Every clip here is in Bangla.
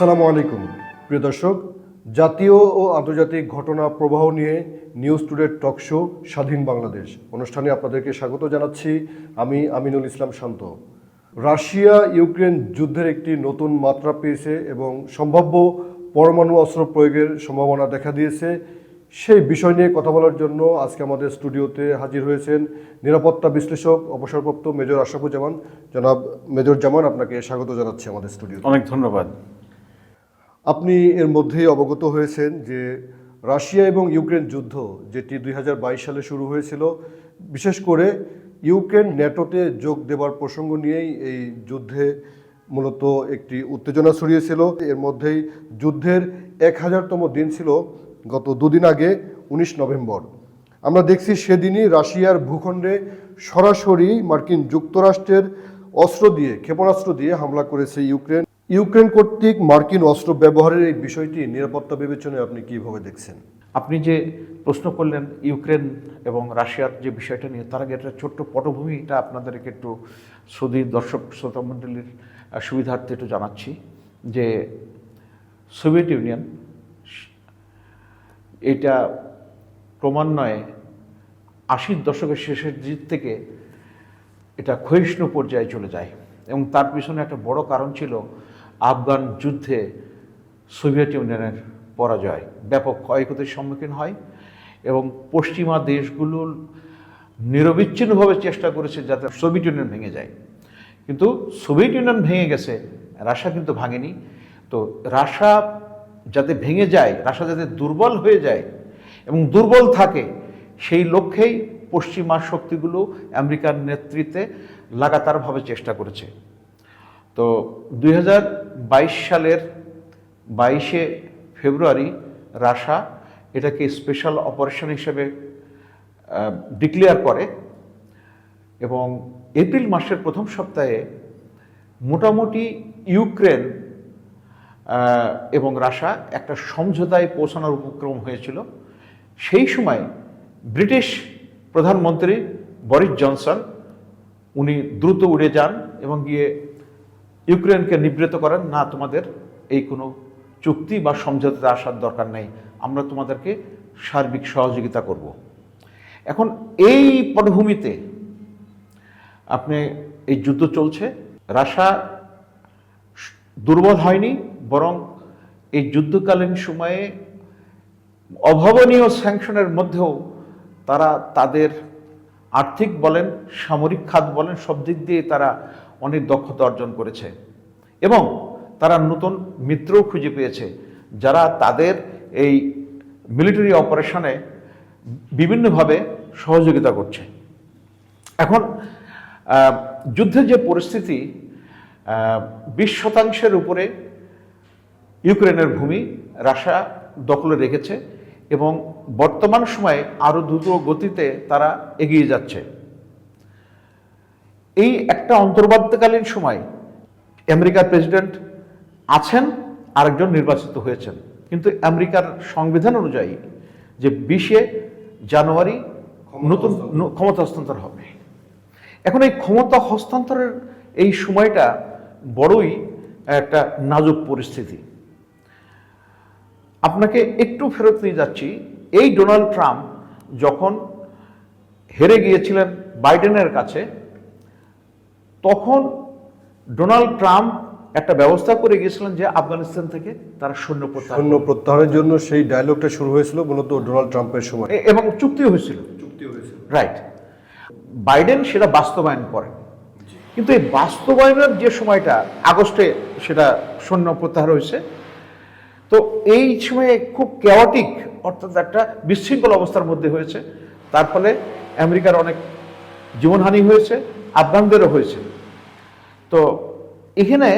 আসসালামু আলাইকুম। প্রিয় দর্শক, জাতীয় ও আন্তর্জাতিক ঘটনা প্রবাহ নিয়ে নিউজ টুডে টক শো স্বাধীন বাংলাদেশ। অনুষ্ঠানে আপনাদেরকে স্বাগত জানাচ্ছি আমি আমিনুল ইসলাম শান্ত। রাশিয়া ইউক্রেন যুদ্ধের একটি নতুন মাত্রা পেয়েছে এবং সম্ভাব্য পরমাণু অস্ত্র প্রয়োগের সম্ভাবনা দেখা দিয়েছে। সেই বিষয় নিয়ে কথা বলার জন্য আজকে আমাদের স্টুডিওতে হাজির হয়েছেন নিরাপত্তা বিশ্লেষক, অবসরপ্রাপ্ত মেজর আশরাফুজ্জামান। জনাব মেজর জামান, আপনাকে স্বাগত জানাচ্ছি আমাদের স্টুডিওতে। অনেক ধন্যবাদ। আপনি এর মধ্যেই অবগত হয়েছেন যে রাশিয়া এবং ইউক্রেন যুদ্ধ, যেটি দুই হাজার বাইশ সালে শুরু হয়েছিল, বিশেষ করে ইউক্রেন ন্যাটোতে যোগ দেবার প্রসঙ্গ নিয়েই এই যুদ্ধে মূলত একটি উত্তেজনা ছড়িয়েছিল। এর মধ্যেই যুদ্ধের এক হাজারতম দিন ছিল গত দুদিন আগে, উনিশ নভেম্বর। আমরা দেখছি সেদিনই রাশিয়ার ভূখণ্ডে সরাসরি মার্কিন যুক্তরাষ্ট্রের অস্ত্র দিয়ে, ক্ষেপণাস্ত্র দিয়ে হামলা করেছে ইউক্রেন। ইউক্রেন কর্তৃক মার্কিন অস্ত্র ব্যবহারের এই বিষয়টি নিরাপত্তা বিবেচনায় আপনি কীভাবে দেখছেন? আপনি যে প্রশ্ন করলেন ইউক্রেন এবং রাশিয়ার যে বিষয়টা নিয়ে, তার আগে একটা ছোট্ট পটভূমিটা আপনাদেরকে একটু সুদী দর্শক, শ্রোতা মণ্ডলীর সুবিধার্থে একটু জানাচ্ছি যে সোভিয়েত ইউনিয়ন এটা ক্রমান্বয়ে আশির দশকের শেষের দিক থেকে এটা ক্ষয়িষ্ণু পর্যায়ে চলে যায় এবং তার পিছনে একটা বড় কারণ ছিল আফগান যুদ্ধে সোভিয়েত ইউনিয়নের পরাজয় ব্যাপক ক্ষয়ক্ষতির সম্মুখীন হয় এবং পশ্চিমা দেশগুলো নিরবিচ্ছিন্নভাবে চেষ্টা করেছে যাতে সোভিয়েত ইউনিয়ন ভেঙে যায়। কিন্তু সোভিয়েত ইউনিয়ন ভেঙে গেছে, রাশিয়া কিন্তু ভাঙেনি। তো রাশিয়া যাতে ভেঙে যায়, রাশিয়া যাতে দুর্বল হয়ে যায় এবং দুর্বল থাকে, সেই লক্ষ্যেই পশ্চিমা শক্তিগুলো আমেরিকার নেতৃত্বে লাগাতারভাবে চেষ্টা করেছে। তো দুই হাজার বাইশ সালের বাইশে ফেব্রুয়ারি রাশা এটাকে স্পেশাল অপারেশন হিসেবে ডিক্লেয়ার করে এবং এপ্রিল মাসের প্রথম সপ্তাহে মোটামুটি ইউক্রেন এবং রাশা একটা সমঝোতায় পৌঁছানোর উপক্রম হয়েছিল। সেই সময় ব্রিটিশ প্রধানমন্ত্রী বরিস জনসন, উনি দ্রুত উড়ে যান এবং গিয়ে ইউক্রেনকে নিবৃত করেন, না, তোমাদের এই কোনো চুক্তি বা সমঝোতাতে আসার দরকার নেই। আমরা তোমাদেরকে সার্বিক সহযোগিতা করব। এখন এই পটভূমিতে আপনি এই যুদ্ধ চলছে। রাশা দুর্বল হয়নি, বরং এই যুদ্ধকালীন সময়ে অভাবনীয় স্যাংশনের মধ্যেও তারা তাদের আর্থিক বলেন, সামরিক খাত বলেন, সব দিক দিয়ে তারা অনেক দক্ষতা অর্জন করেছে এবং তারা নতুন মিত্রও খুঁজে পেয়েছে যারা তাদের এই মিলিটারি অপারেশনে বিভিন্নভাবে সহযোগিতা করছে। এখন যুদ্ধের যে পরিস্থিতি বিশ শতাংশের উপরে ইউক্রেনের ভূমি রাশিয়া দখলে রেখেছে এবং বর্তমান সময়ে আরও দ্রুত গতিতে তারা এগিয়ে যাচ্ছে। এই একটা অন্তর্বর্তীকালীন সময় আমেরিকার প্রেসিডেন্ট আছেন আরেকজন নির্বাচিত হয়েছেন। কিন্তু আমেরিকার সংবিধান অনুযায়ী যে বিশে জানুয়ারি নতুন ক্ষমতা হস্তান্তর হবে। এখন এই ক্ষমতা হস্তান্তরের এই সময়টা বড়ই একটা নাজুক পরিস্থিতি। আপনাকে একটু ফেরত নিয়ে যাচ্ছি। এই ডোনাল্ড ট্রাম্প যখন হেরে গিয়েছিলেন বাইডেনের কাছে তখন ডোনাল্ড ট্রাম্প একটা ব্যবস্থা করে গিয়েছিলেন যে আফগানিস্তান থেকে তারা সৈন্য প্রত্যাহার সৈন্য প্রত্যাহারের জন্য সেই ডায়লগটা শুরু হয়েছিল মূলত ডোনাল্ড ট্রাম্পের সময়। এবং চুক্তি হয়েছিল। রাইট বাইডেন সেটা বাস্তবায়ন করেন। কিন্তু এই বাস্তবায়নের যে সময়টা আগস্টে সেটা সৈন্য প্রত্যাহার হয়েছে। তো এই সময়ে খুব কেওয়াটিক অর্থাৎ একটা বিশৃঙ্খল অবস্থার মধ্যে হয়েছে। তার ফলে আমেরিকার অনেক জীবনহানি হয়েছে আফগানদেরও হয়েছে। তো এখানে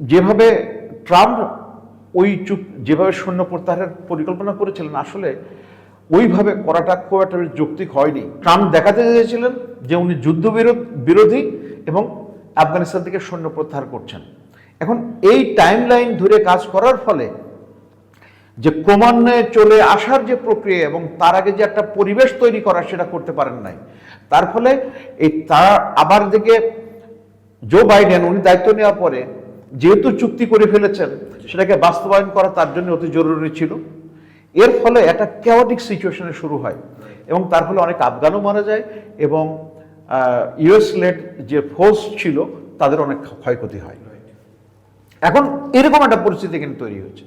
যেভাবে ট্রাম্প ওই চুপ, যেভাবে সৈন্য প্রত্যাহারের পরিকল্পনা করেছিলেন, আসলে ওইভাবে করাটা খুব একটা যৌক্তিক হয়নি। ট্রাম্প দেখাতে চেয়েছিলেন যে উনি যুদ্ধ বিরোধী এবং আফগানিস্তান থেকে সৈন্য প্রত্যাহার করছেন। এখন এই টাইম লাইন ধরে কাজ করার ফলে যে ক্রমান্বয়ে চলে আসার যে প্রক্রিয়া এবং তার আগে যে একটা পরিবেশ তৈরি করা সেটা করতে পারেন নাই। তার ফলে এই তার আবার দিকে জো বাইডেন উনি দায়িত্ব নেওয়ার পরে যেহেতু চুক্তি করে ফেলেছেন, সেটাকে বাস্তবায়ন করা তার জন্য অতি জরুরি ছিল। এর ফলে একটা ক্যাওটিক সিচুয়েশনে শুরু হয় এবং তার ফলে অনেক আফগানও মারা যায় এবং ইউএস লেড যে ফোর্স ছিল, তাদের অনেক ক্ষয়ক্ষতি হয়। এখন এরকম একটা পরিস্থিতি কিন্তু তৈরি হয়েছে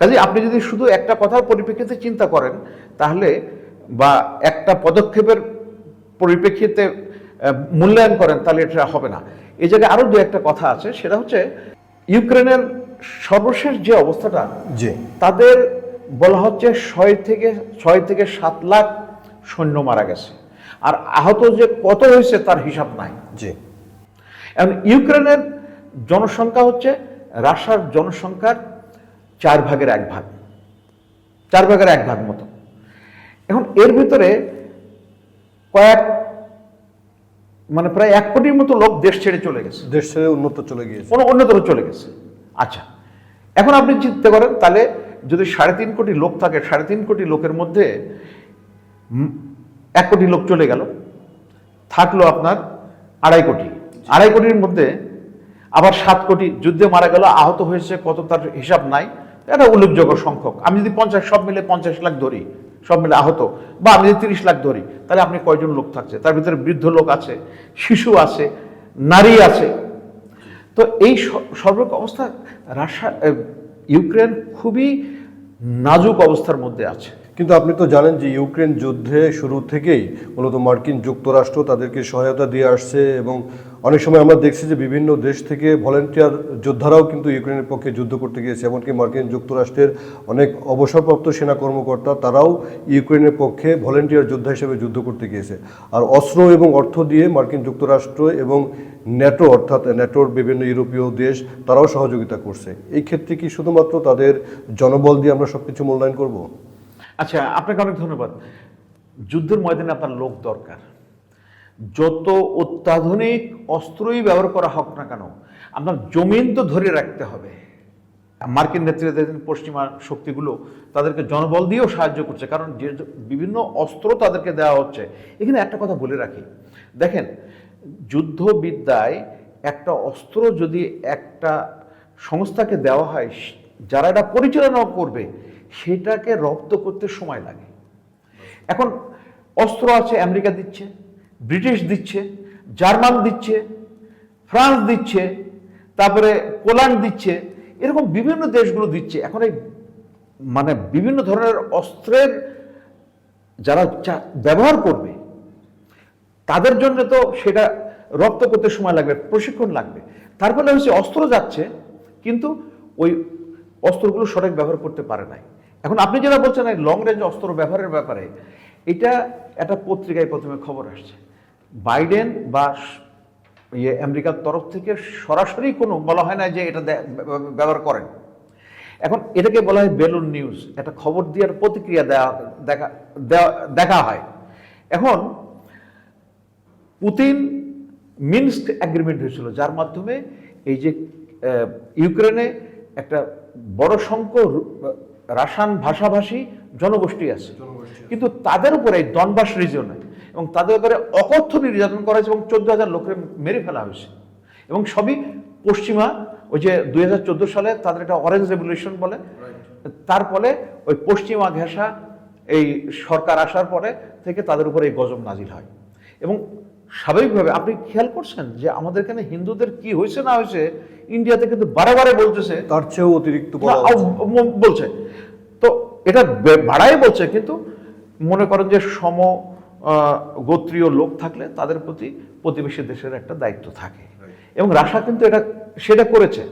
কাজে আপনি যদি শুধু একটা কথার পরিপ্রেক্ষিতে চিন্তা করেন তাহলে বা একটা পদক্ষেপের পরিপ্রেক্ষিতে মূল্যায়ন করেন তাহলে এটা হবে না। এই জায়গায় আরও দু একটা কথা আছে সেটা হচ্ছে ইউক্রেনের সর্বশেষ যে অবস্থাটা যে তাদের বলা হচ্ছে ছয় থেকে ছয় থেকে সাত লাখ সৈন্য মারা গেছে। আর আহত যে কত হয়েছে তার হিসাব নাই। জি। এখন ইউক্রেনের জনসংখ্যা হচ্ছে রাশিয়ার জনসংখ্যার চার ভাগের এক ভাগ। চার ভাগের এক ভাগ মতো। এখন এর ভিতরে কয়েক মানে প্রায় এক কোটির মতো লোক দেশ ছেড়ে চলে গেছে। দেশ ছেড়ে উন্নত চলে গিয়েছে। কোনো অন্যতর চলে গেছে। আচ্ছা এখন আপনি চিন্তা করেন তাহলে যদি সাড়ে তিন কোটি লোক থাকে সাড়ে তিন কোটি লোকের মধ্যে এক কোটি লোক চলে গেল থাকল আপনার আড়াই কোটি। আড়াই কোটির মধ্যে আবার সাত কোটি যুদ্ধে মারা গেল আহত হয়েছে কত তার হিসাব নাই। এটা উল্লেখযোগ্য সংখ্যক। আমি যদি পঞ্চাশ, সব মিলে পঞ্চাশ লাখ ধরি, সব মিলে আহত, বা আমি যদি তিরিশ লাখ ধরি, তাহলে আপনি কয়জন লোক থাকছে? তার ভিতরে বৃদ্ধ লোক আছে, শিশু আছে, নারী আছে। তো এই সর্বক অবস্থা রাশিয়া ইউক্রেন খুবই নাজুক অবস্থার মধ্যে আছে। কিন্তু আপনি তো জানেন যে ইউক্রেন যুদ্ধে শুরু থেকেই মূলত মার্কিন যুক্তরাষ্ট্র তাদেরকে সহায়তা দিয়ে আসছে এবং অনেক সময় আমরা দেখছি যে বিভিন্ন দেশ থেকে ভলেন্টিয়ার যোদ্ধারাও কিন্তু ইউক্রেনের পক্ষে যুদ্ধ করতে গিয়েছে, এমনকি মার্কিন যুক্তরাষ্ট্রের অনেক অবসরপ্রাপ্ত সেনা কর্মকর্তা তারাও ইউক্রেনের পক্ষে ভলেন্টিয়ার যোদ্ধা হিসেবে যুদ্ধ করতে গিয়েছে। আর অস্ত্র এবং অর্থ দিয়ে মার্কিন যুক্তরাষ্ট্র এবং ন্যাটো অর্থাৎ ন্যাটোর বিভিন্ন ইউরোপীয় দেশ তারাও সহযোগিতা করছে। এই ক্ষেত্রে কি শুধুমাত্র তাদের জনবল দিয়ে আমরা সব কিছু মূল্যায়ন করব? আচ্ছা আপনাকে অনেক ধন্যবাদ। যুদ্ধের ময়দানে আপনার লোক দরকার। যত অত্যাধুনিক অস্ত্রই ব্যবহার করা হোক না কেন, আপনার জমিন তো ধরে রাখতে হবে। মার্কিন নেতৃত্বাধীন পশ্চিমা শক্তিগুলো তাদেরকে জনবল দিয়েও সাহায্য করছে, কারণ যে বিভিন্ন অস্ত্র তাদেরকে দেওয়া হচ্ছে। এখানে একটা কথা বলে রাখি। দেখেন, যুদ্ধবিদ্যায় একটা অস্ত্র যদি একটা সংস্থাকে দেওয়া হয়, যারা এটা পরিচালনা করবে সেটাকে রপ্ত করতে সময় লাগে। এখন অস্ত্র আছে, আমেরিকা দিচ্ছে, ব্রিটিশ দিচ্ছে, জার্মান দিচ্ছে, ফ্রান্স দিচ্ছে, তারপরে পোল্যান্ড দিচ্ছে, এরকম বিভিন্ন দেশগুলো দিচ্ছে। এখন এই মানে বিভিন্ন ধরনের অস্ত্রের যারা ব্যবহার করবে, তাদের জন্য তো সেটা রপ্ত করতে সময় লাগবে, প্রশিক্ষণ লাগবে। তার ফলে হচ্ছে অস্ত্র যাচ্ছে, কিন্তু ওই অস্ত্রগুলো সঠিক ব্যবহার করতে পারে নাই। এখন আপনি যেটা বলছেন লং রেঞ্জ অস্ত্র ব্যবহারের ব্যাপারে, এটা একটা পত্রিকায় প্রথমে খবর আসছে। বাইডেন বা ইয়ে আমেরিকার তরফ থেকে সরাসরি কোনো বলা হয় না যে এটা ব্যবহার করেন। এখন এটাকে বলা হয় বেলুন নিউজ একটা খবর দেওয়ার প্রতিক্রিয়া দেওয়া দেখা দেখা হয়। এখন পুতিন মিনস্ক অ্যাগ্রিমেন্ট হয়েছিল, যার মাধ্যমে এই যে ইউক্রেনে একটা বড় সংখ্যক রু- রাসান ভাষাভাষী জনগোষ্ঠী আছে। কিন্তু তাদের উপরে এই দনবাস রিজনে এবং তাদের উপরে অকথ্য নির্যাতন করা হয়েছে এবং চোদ্দ হাজার লোকের মেরে ফেলা হয়েছে। এবং সবই পশ্চিমা ওই যে দুই হাজার চোদ্দ সালে তাদের একটা অরেঞ্জ রেভলিউশন বলে। তার ফলে ওই পশ্চিমা ঘেঁষা এই সরকার আসার পরে থেকে তাদের উপরে এই গজব নাজিল হয়। এবং স্বাভাবিকভাবে আপনি খেয়াল করছেন যে আমাদের এখানে হিন্দুদের কি হয়েছে না হয়েছে? ইন্ডিয়াতে কিন্তু বারে বারে বলতেছে। তার চেয়েও অতিরিক্ত বলছে। তো এটা বাড়াই বলছে কিন্তু মনে করেন যে সম গোত্রীয় লোক থাকলে তাদের প্রতি প্রতিবেশী দেশের একটা দায়িত্ব থাকে। এবং রাশিয়া কিন্তু এটা সেটা করেছে।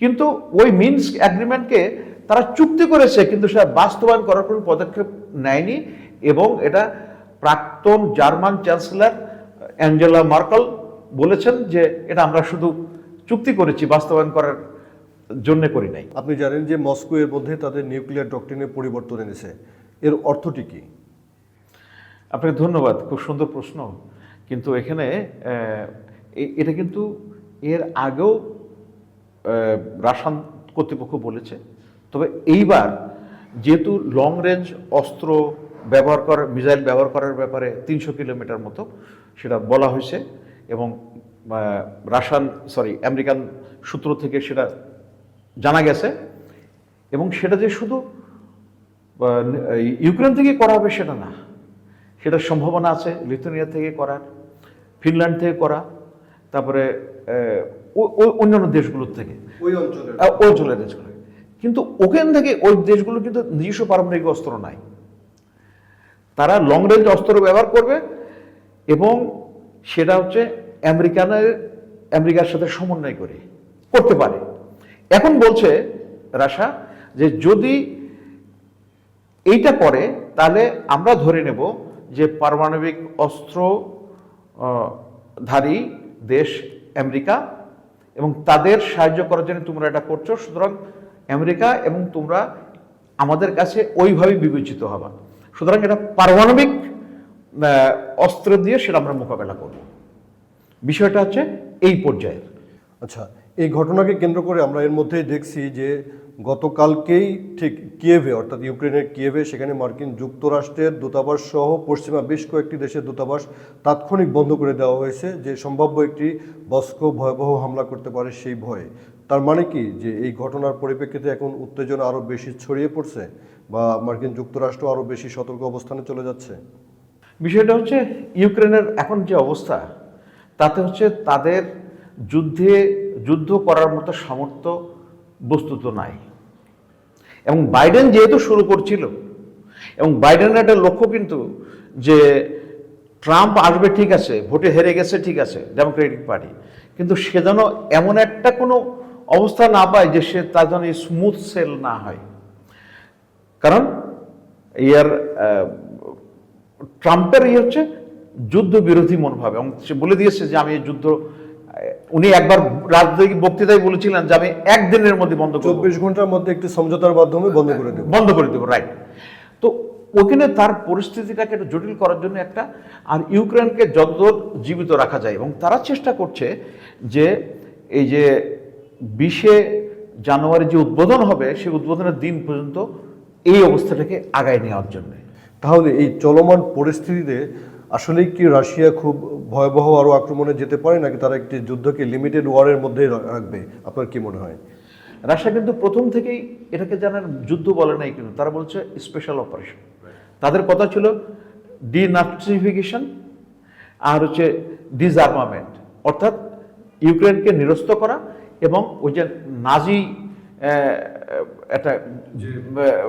কিন্তু ওই মিনস অ্যাগ্রিমেন্টকে তারা চুক্তি করেছে কিন্তু সেটা বাস্তবায়ন করার কোনো পদক্ষেপ নেয়নি। এবং এটা প্রাক্তন জার্মান চ্যান্সেলর অ্যাঞ্জেলা মার্কল বলেছেন যে এটা আমরা শুধু চুক্তি করেছি বাস্তবায়ন করার জন্য করি নাই। আপনি জানেন যে মস্কো এর মধ্যে তাদের নিউক্লিয়ার ডক্ট্রিনে পরিবর্তন এনেছে। এর অর্থটি কি? আপনাকে ধন্যবাদ খুব সুন্দর প্রশ্ন। কিন্তু এখানে এটা কিন্তু এর আগেও রাসান কর্তৃপক্ষ বলেছে। তবে এইবার যেহেতু লং রেঞ্জ অস্ত্র ব্যবহার করার মিসাইল ব্যবহার করার ব্যাপারে তিনশো কিলোমিটার মতো সেটা বলা হয়েছে এবং রাসান সরি আমেরিকান সূত্র থেকে সেটা জানা গেছে এবং সেটা যে শুধু ইউক্রেন থেকে করা হবে সেটা না। সেটার সম্ভাবনা আছে লিথুনিয়া থেকে করার ফিনল্যান্ড থেকে করা তারপরে অন্যান্য দেশগুলোর থেকে। ওই অঞ্চলের। দেশগুলো। কিন্তু ওখান থেকে ওই দেশগুলো কিন্তু নিজস্ব পারমাণবিক অস্ত্র নাই। তারা লং রেঞ্জ অস্ত্র ব্যবহার করবে এবং সেটা হচ্ছে আমেরিকানের, আমেরিকার সাথে সমন্বয় করে, করতে পারে। এখন বলছে রাশা যে যদি এইটা করে, তাহলে আমরা ধরে নেব যে পারমাণবিক অস্ত্র ধারী দেশ আমেরিকা এবং তাদের সাহায্য করার জন্য তোমরা এটা করছ, সুতরাং আমেরিকা এবং তোমরা আমাদের কাছে ওইভাবে বিবেচিত হবা। সুতরাং এটা পারমাণবিক অস্ত্র দিয়ে সেটা আমরা মোকাবেলা করব। বিষয়টা হচ্ছে এই পর্যায়ের। আচ্ছা এই ঘটনাকে কেন্দ্র করে আমরা এর মধ্যেই দেখছি যে গতকালকেই ঠিক কিয়েভে, অর্থাৎ ইউক্রেনের কিয়েভে, সেখানে মার্কিন যুক্তরাষ্ট্রের দূতাবাস সহ পশ্চিমা বেশ কয়েকটি দেশের দূতাবাস তাৎক্ষণিক বন্ধ করে দেওয়া হয়েছে, যে সম্ভাব্য একটি বস্ক ভয়াবহ হামলা করতে পারে সেই ভয়ে। তার মানে কি? যে এই ঘটনার পরিপ্রেক্ষিতে এখন উত্তেজনা আরও বেশি ছড়িয়ে পড়ছে বা মার্কিন যুক্তরাষ্ট্র আরও বেশি সতর্ক অবস্থানে চলে যাচ্ছে? বিষয়টা হচ্ছে ইউক্রেনের এখন যে অবস্থা, তাতে হচ্ছে তাদের যুদ্ধে, যুদ্ধ করার মতো সামর্থ্য বস্তুত নাই। এবং বাইডেন যেহেতু শুরু করছিল, এবং বাইডেনের একটা লক্ষ্য কিন্তু যে ট্রাম্প আসবে ঠিক আছে, ভোটে হেরে গেছে ঠিক আছে ডেমোক্রেটিক পার্টি কিন্তু সে যেন এমন একটা কোনো অবস্থা না পায় যে সে তার যেন স্মুথ সেল না হয়। কারণ, ইয়ার ট্রাম্পের ইয়ে হচ্ছে যুদ্ধ বিরোধী মনোভাব এবং সে বলে দিয়েছে যে আমি এই যুদ্ধ উনি একবার রাজনৈতিক বক্তৃতায় বলেছিলেন যে আমি একদিনের মধ্যে বন্ধ করব। চব্বিশ ঘণ্টার মধ্যে একটি সমঝোতার মাধ্যমে বন্ধ করে দেব। বন্ধ করে দেবো রাইট তো ওখানে তার পরিস্থিতিটাকে একটু জটিল করার জন্য একটা আর ইউক্রেনকে যতদূর জীবিত রাখা যায় এবং তারা চেষ্টা করছে যে এই যে বিশে জানুয়ারি যে উদ্বোধন হবে সেই উদ্বোধনের দিন পর্যন্ত এই অবস্থাটাকে আগায় নেওয়ার জন্য। তাহলে এই চলমান পরিস্থিতিতে আসলে কি রাশিয়া খুব ভয়াবহ আরও আক্রমণে যেতে পারে নাকি তারা একটি যুদ্ধকে লিমিটেড ওয়ারের মধ্যেই রা- রাখবে? আপনার কি মনে হয়? রাশিয়া কিন্তু প্রথম থেকেই এটাকে জানার যুদ্ধ বলে নাই কিন্তু তারা বলছে স্পেশাল অপারেশন তাদের কথা ছিল ডিনাফিফিকেশন আর হচ্ছে ডিসআর্মামেন্ট অর্থাৎ ইউক্রেনকে নিরস্ত করা এবং ওই যে নাজি একটা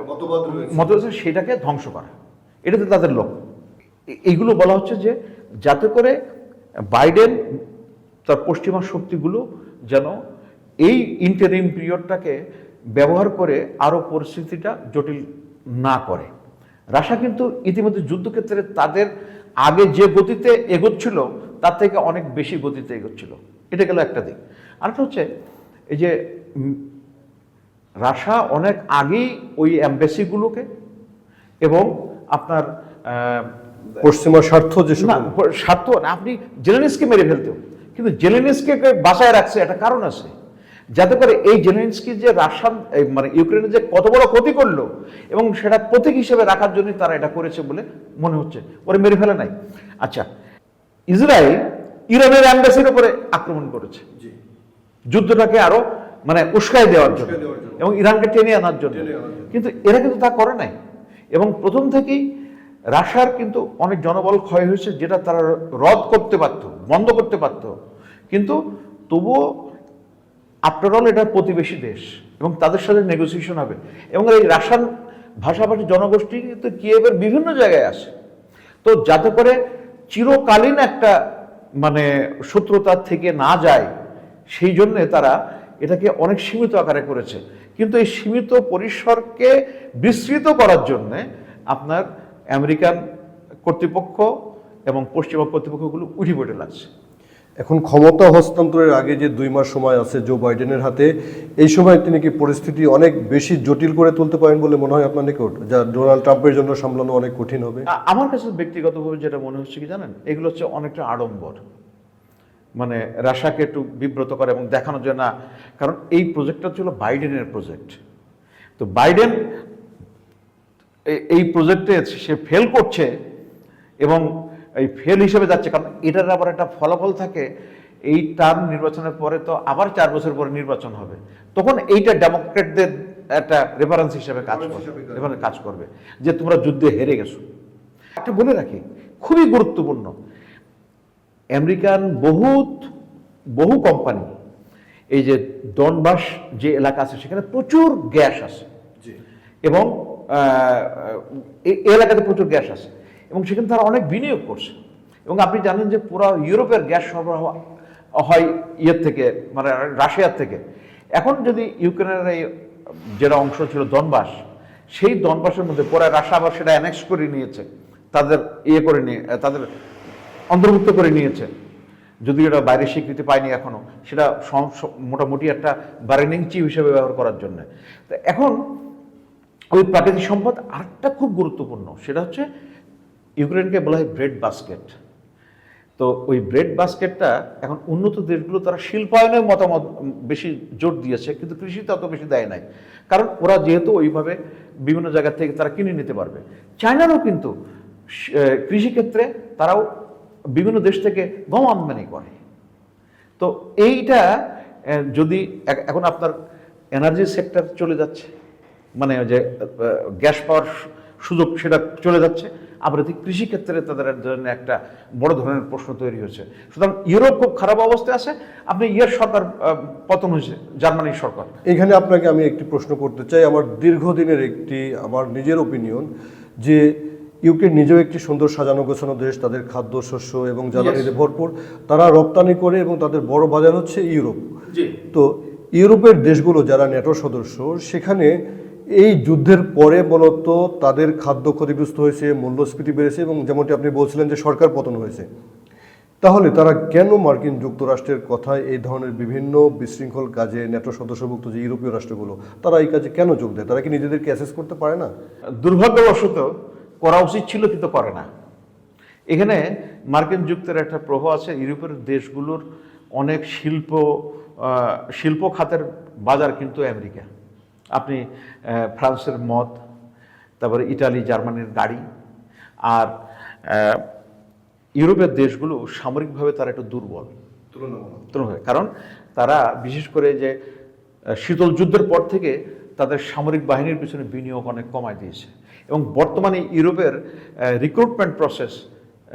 মতবাদ মত সেটাকে ধ্বংস করা। এটাতে তাদের লক্ষ্য এইগুলো বলা হচ্ছে যে যাতে করে বাইডেন তার পশ্চিমা শক্তিগুলো যেন এই ইন্টারিম পিরিয়ডটাকে ব্যবহার করে আরও পরিস্থিতিটা জটিল না করে। রাশিয়া কিন্তু ইতিমধ্যে যুদ্ধক্ষেত্রে তাদের আগে যে গতিতে এগোচ্ছিল, তার থেকে অনেক বেশি গতিতে এগোচ্ছিল। এটা গেল একটা দিক। আরেকটা হচ্ছে এই যে রাশা অনেক আগেই ওই অ্যাম্বাসিগুলোকে এবং আপনার আহ, পশ্চিমা স্বার্থ যে স্বার্থ না, আপনি জেলেনিসকে মেরে ফেলতেও। কিন্তু জেলেনিসকে বাসায় রাখছে একটা কারণ আছে। যাতে করে এই জেলেনিসকি যে রাশিয়ান মানে ইউক্রেনের যে কত বড় ক্ষতি করল এবং সেটা প্রতীক হিসেবে রাখার জন্য তারা এটা করেছে বলে মনে হচ্ছে। ওরে মেরে ফেলে নাই। আচ্ছা ইসরায়েল ইরানের অ্যাম্বাসির উপরে আক্রমণ করেছে। যুদ্ধটাকে আরও মানে উস্কাই দেওয়ার জন্য। এবং ইরানকে টেনে আনার জন্য। টেনে আনার জন্য। কিন্তু এরা কিন্তু তা করে নাই। এবং প্রথম থেকেই রাশিয়ার কিন্তু অনেক জনবল ক্ষয় হয়েছে, যেটা তারা রদ করতে পারত, বন্ধ করতে পারত। কিন্তু তবুও আফটার অল এটা প্রতিবেশী দেশ এবং তাদের সাথে নেগোসিয়েশন হবে। এবং এই রাশিয়ান ভাষাভাষী জনগোষ্ঠী কিন্তু কিয়েভের বিভিন্ন জায়গায় আছে। তো যাতে করে চিরকালীন একটা মানে শত্রুতার থেকে না যায়, সেই জন্যে তারা এটাকে অনেক সীমিত আকারে করেছে। কিন্তু এই সীমিত পরিসরকে বিস্তৃত করার জন্যে আপনার আমেরিকান কর্তৃপক্ষ এবং পশ্চিমা কর্তৃপক্ষগুলো উঠি পড়ে লাগছে। এখন ক্ষমতা হস্তান্তরের আগে যে দুই মাস সময় আছে জো বাইডেনের হাতে এই সময় তিনি কি পরিস্থিতি অনেক বেশি জটিল করে তুলতে পারেন বলে মনে হয় আপনার নিকট? যা ডোনাল্ড ট্রাম্পের জন্য সামলানো অনেক কঠিন হবে। আমার কাছে ব্যক্তিগতভাবে যেটা মনে হচ্ছে কি জানেন? এগুলো হচ্ছে অনেকটা আড়ম্বর। মানে রাশাকে একটু বিব্রত করে এবং দেখানো যায় না কারণ এই প্রজেক্টটা ছিল বাইডেনের প্রজেক্ট। তো বাইডেন এই প্রজেক্টে সে ফেল করছে এবং এই ফেল হিসেবে যাচ্ছে কারণ এটার আবার একটা ফলাফল থাকে এই টার্ম নির্বাচনের পরে তো আবার চার বছর পরে নির্বাচন হবে। তখন এইটা ডেমোক্রেটদের একটা রেফারেন্স হিসেবে কাজ করবে কাজ কাজ করবে যে তোমরা যুদ্ধে হেরে গেছো। একটা বলে রাখি খুবই গুরুত্বপূর্ণ আমেরিকান বহুত বহু কোম্পানি এই যে ডনবাস যে এলাকা আছে সেখানে প্রচুর গ্যাস আছে। এবং এলাকাতে প্রচুর গ্যাস আছে। এবং সেখানে তারা অনেক বিনিয়োগ করছে। এবং আপনি জানেন যে পুরো ইউরোপের গ্যাস সরবরাহ হয় ইয়ের থেকে মানে রাশিয়ার থেকে। এখন যদি ইউক্রেনের এই যেটা অংশ ছিল দনবাস সেই দনবাসের মধ্যে পরে রাশিয়া আবার সেটা অ্যানেক্স করে নিয়েছে। তাদের ইয়ে করে নিয়ে তাদের অন্তর্ভুক্ত করে নিয়েছে। যদিও এটা বাইরে স্বীকৃতি পায়নি এখনও। সেটা মোটামুটি একটা বার্গেনিং চিপ হিসেবে ব্যবহার করার জন্য। তো এখন ওই প্রাকৃতিক সম্পদ আরেকটা খুব গুরুত্বপূর্ণ। সেটা হচ্ছে ইউক্রেনকে বলা হয় ব্রেড বাস্কেট তো ওই ব্রেড বাস্কেটটা এখন উন্নত দেশগুলো তারা শিল্পায়নের মতামত বেশি জোর দিয়েছে, কিন্তু কৃষিতে অত বেশি দেয় নাই। কারণ ওরা যেহেতু ওইভাবে বিভিন্ন জায়গা থেকে তারা কিনে নিতে পারবে। চায়নারও কিন্তু কৃষিক্ষেত্রে তারাও বিভিন্ন দেশ থেকে গম আমদানি করে। তো এইটা যদি এখন আপনার এনার্জি সেক্টর চলে যাচ্ছে মানে যে গ্যাস পাওয়ার সুযোগ সেটা চলে যাচ্ছে, আবার এতে কৃষিক্ষেত্রে তাদের জন্য একটা বড় ধরনের প্রশ্ন তৈরি হয়েছে। সুতরাং ইউরোপ খুব খারাপ অবস্থায় আছে, আপনি ইয়ের সরকার পতন হয়েছে, জার্মানির সরকার। এখানে আপনাকে আমি একটি প্রশ্ন করতে চাই, আমার দীর্ঘদিনের একটি, আমার নিজের ওপিনিয়ন যে ইউক্রেন নিজেও একটি সুন্দর সাজানো গোছানো দেশ তাদের খাদ্য শস্য এবং জ্বালানিতে ভরপুর তারা রপ্তানি করে এবং তাদের বড় বাজার হচ্ছে ইউরোপ। তো ইউরোপের দেশগুলো যারা ন্যাটো সদস্য সেখানে এই যুদ্ধের পরে মূলত তাদের খাদ্য ক্ষতিগ্রস্ত হয়েছে মূল্যস্ফীতি বেড়েছে এবং যেমনটি আপনি বলছিলেন যে সরকার পতন হয়েছে। তাহলে তারা কেন মার্কিন যুক্তরাষ্ট্রের কথায় এই ধরনের বিভিন্ন বিশৃঙ্খল কাজে ন্যাটো সদস্যভুক্ত যে ইউরোপীয় রাষ্ট্রগুলো তারা এই কাজে কেন যোগ দেয়? তারা কি নিজেদেরকে অ্যাসেস করতে পারে না? দুর্ভাগ্যবশত করা উচিত ছিল কিন্তু করে না। এখানে মার্কিন যুক্তের একটা প্রভাব আছে, ইউরোপের দেশগুলোর অনেক শিল্প শিল্প খাতের বাজার কিন্তু আমেরিকা। আপনি ফ্রান্সের মদ, তারপরে ইটালি, জার্মানির গাড়ি, আর ইউরোপের দেশগুলো সামরিকভাবে তারা একটু দুর্বল। তুলনামূলক। কারণ তারা বিশেষ করে যে শীতল যুদ্ধের পর থেকে তাদের সামরিক বাহিনীর পিছনে বিনিয়োগ অনেক কমায় দিয়েছে। এবং বর্তমানে ইউরোপের রিক্রুটমেন্ট প্রসেস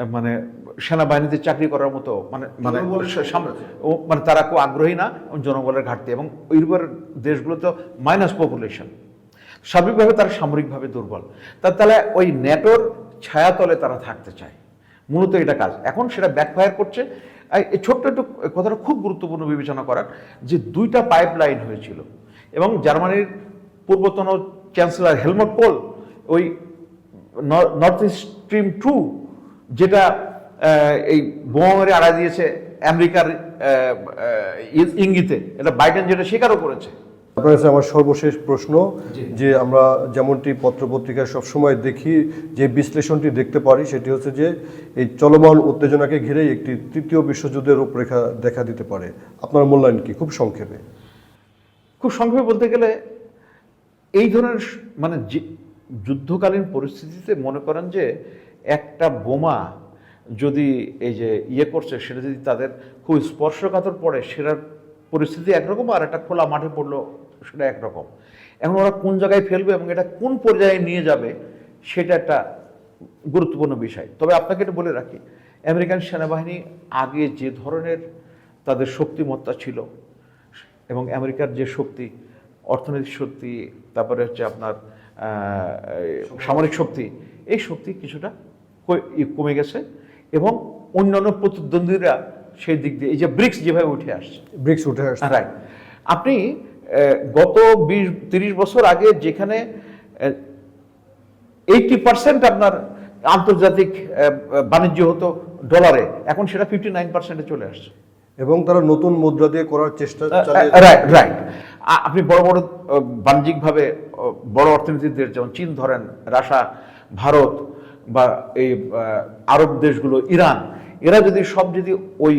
মানে সেনাবাহিনীতে চাকরি করার মতো মানে মানে মানে তারা খুব আগ্রহী না এবং জনবলের ঘাটতি এবং ইউরোপের দেশগুলো তো মাইনাস পপুলেশন স্বাভাবিকভাবে তারা সামরিকভাবে দুর্বল। তার তাহলে ওই ন্যাটোর ছায়াতলে তারা থাকতে চায়। মূলত এটা কাজ। এখন সেটা ব্যাকফায়ার করছে। এই- এই ছোট্ট একটু কথাটা খুব গুরুত্বপূর্ণ বিবেচনা করার যে দুইটা পাইপ লাইন হয়েছিল এবং জার্মানির পূর্বতন চ্যান্সেলর হেলমট কোল ওই নর্থ স্ট্রিম টু যেটা এই বোমা মেরে আড়াই দিয়েছে আমেরিকার ইঙ্গিতে- এটা বাইডেন যেটা স্বীকারও করেছে। আপনার কাছে আমার সর্বশেষ প্রশ্ন যে আমরা যেমনটি পত্রপত্রিকায় সবসময় দেখি যে বিশ্লেষণটি দেখতে পারি সেটি হচ্ছে যে এই চলমান উত্তেজনাকে ঘিরেই একটি তৃতীয় বিশ্বযুদ্ধের রূপরেখা দেখা দিতে পারে। আপনার মূল্যায়ন কি? খুব সংক্ষেপে। খুব সংক্ষেপে বলতে গেলে এই ধরনের মানে যুদ্ধকালীন পরিস্থিতিতে মনে করেন যে একটা বোমা যদি এই যে ইয়ে করছে, সেটা যদি তাদের খুব স্পর্শকাতর পড়ে, সেটার পরিস্থিতি একরকম আর একটা খোলা মাঠে পড়ল, সেটা একরকম। এখন ওরা কোন জায়গায় ফেলবে এবং এটা কোন পর্যায়ে নিয়ে যাবে, সেটা একটা গুরুত্বপূর্ণ বিষয়। তবে আপনাকে এটা বলে রাখি, আমেরিকান সেনাবাহিনী আগে যে ধরনের তাদের শক্তিমত্তা ছিল এবং আমেরিকার যে শক্তি, অর্থনৈতিক শক্তি, তারপরে হচ্ছে আপনার সামরিক শক্তি। এই শক্তি কিছুটা কমে গেছে এবং অন্যান্য প্রতিদ্বন্দ্বীরা সেই দিক দিয়ে এই যে ব্রিক্স যেভাবে উঠে আসছে। ব্রিক্স উঠে আসছে। রাইট আপনি গত বিশ তিরিশ বছর আগে যেখানে এইটি পার্সেন্ট আপনার আন্তর্জাতিক বাণিজ্য হতো ডলারে এখন সেটা ফিফটি নাইন পার্সেন্টে চলে আসছে। এবং তারা নতুন মুদ্রা দিয়ে করার চেষ্টা রাইট রাইট আপনি বড় বড় বাণিজ্যিকভাবে বড় অর্থনীতির দেশ যেমন চীন ধরেন রাশা ভারত বা এই আরব দেশগুলো ইরান এরা যদি সব যদি ওই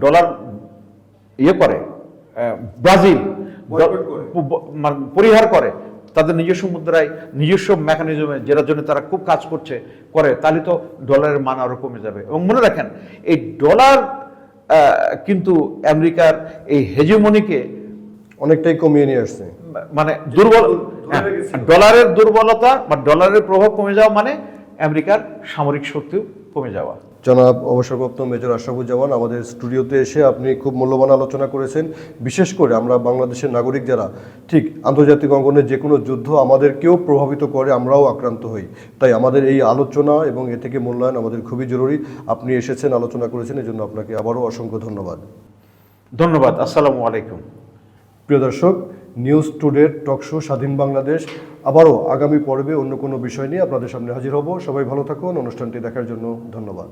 ডলার ইয়ে করে ব্রাজিল মানে পরিহার করে তাদের নিজস্ব মুদ্রায় নিজস্ব মেকানিজমে যেটার জন্য তারা খুব কাজ করছে করে তাহলে তো ডলারের মান আরও কমে যাবে। এবং মনে রাখেন এই ডলার কিন্তু আমেরিকার এই হেজেমনিকে অনেকটাই কমিয়ে নিয়ে আসছে। মানে দুর্বল। হ্যাঁ, ডলারের দুর্বলতা বা ডলারের প্রভাব কমে যাওয়া মানে আমেরিকার সামরিক শক্তিও কমে যাওয়া। জনাব অবসরপ্রাপ্ত মেজর আশরাফুজ্জামান আমাদের স্টুডিওতে এসে আপনি খুব মূল্যবান আলোচনা করেছেন। বিশেষ করে আমরা বাংলাদেশের নাগরিক যারা ঠিক আন্তর্জাতিক অঙ্গনে যে কোনো যুদ্ধ আমাদেরকেও প্রভাবিত করে আমরাও আক্রান্ত হই। তাই আমাদের এই আলোচনা এবং এ থেকে মূল্যায়ন আমাদের খুবই জরুরি। আপনি এসেছেন আলোচনা করেছেন এজন্য আপনাকে আবারও অসংখ্য ধন্যবাদ। ধন্যবাদ আসসালামু আলাইকুম। প্রিয় দর্শক নিউজ টক শো স্বাধীন বাংলাদেশ। আবারও আগামী পর্বে অন্য কোনো বিষয় নিয়ে আপনাদের সামনে হাজির হব। সবাই ভালো থাকুন। অনুষ্ঠানটি দেখার জন্য ধন্যবাদ।